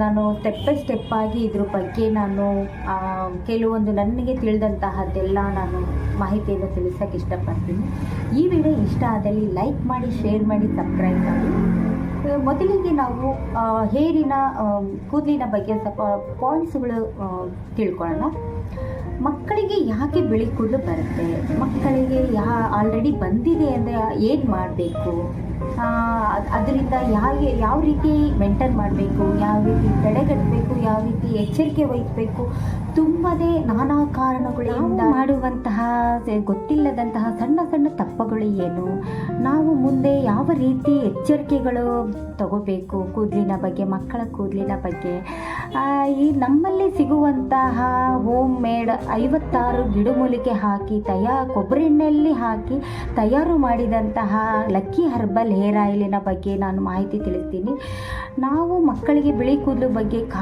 ನಾನು step step ಆಗಿ ಇದ್ರ ಬಗ್ಗೆ ನಾನು ಕೆಲವೊಂದು ನನಗೆ ತಿಳಿದಂತಹದ್ದೆಲ್ಲ ನಾನು ಮಾಹಿತಿಯನ್ನು ತಿಳಿಸೋಕೆ ಇಷ್ಟಪಡ್ತೀನಿ. ಈ ವಿಡಿಯೋ ಇಷ್ಟ ಆದಲ್ಲಿ ಲೈಕ್ ಮಾಡಿ ಶೇರ್ ಮಾಡಿ ಸಬ್ಸ್ಕ್ರೈಬ್ ಮಾಡಿ. ಮೊದಲಿಗೆ ನಾವು ಹೇರಿನ ಕೂದಲಿನ ಬಗ್ಗೆ ಸ್ವಲ್ಪ ಪಾಯಿಂಟ್ಸ್ಗಳು ತಿಳ್ಕೊಳ್ಳೋಣ. ತಿಳ್ಕೊಳ್ಳೋಣ ಮಕ್ಕಳಿಗೆ ಯಾಕೆ ಬಿಳಿ ಕೂದಲು ಬರುತ್ತೆ? ಮಕ್ಕಳಿಗೆ ಯಾ ಆಲ್ರೆಡಿ ಬಂದಿದೆ ಅಂದರೆ ಏನು ಮಾಡಬೇಕು? ಅದರಿಂದ ಯಾವ ಯಾವ ರೀತಿ ಮೇಂಟೈನ್ ಮಾಡಬೇಕು? ಯಾವ ರೀತಿ ತಡೆಗಟ್ಟಬೇಕು ಯಾವ ರೀತಿ ಎಚ್ಚರಿಕೆ ವಹಿಸಬೇಕು? ತುಂಬದೇ ನಾನಾ ಕಾರಣಗಳಿಂದ ಮಾಡುವಂತಹ, ಗೊತ್ತಿಲ್ಲದಂತಹ ಸಣ್ಣ ಸಣ್ಣ ತಪ್ಪುಗಳು ಏನು? ನಾವು ಮುಂದೆ ಯಾವ ರೀತಿ ಎಚ್ಚರಿಕೆಗಳು ತಗೋಬೇಕು? ಕೂದಲಿನ ಬಗ್ಗೆ, ಮಕ್ಕಳ ಕೂದಲಿನ ಬಗ್ಗೆ. ಈ ನಮ್ಮಲ್ಲಿ ಸಿಗುವಂತಹ ಹೋಮ್ ಮೇಡ್ ಐವತ್ತಾರು ಗಿಡಮೂಲಿಕೆ ಹಾಕಿ, ತಯಾ ಕೊಬ್ಬರಿ ಎಣ್ಣೆಯಲ್ಲಿ ಹಾಕಿ, ತಯಾರು ಮಾಡಿದಂತಹ ಲಕ್ಕಿ ಹರ್ಬಲ್ ಹೇರ್ ಆಯಿಲಿನ ಬಗ್ಗೆ ನಾನು ಮಾಹಿತಿ ತಿಳಿಸ್ತೀನಿ. ನಾವು ಮಕ್ಕಳಿಗೆ ಬಿಳಿ ಕೂದಲು ಬಗ್ಗೆ ಕಾ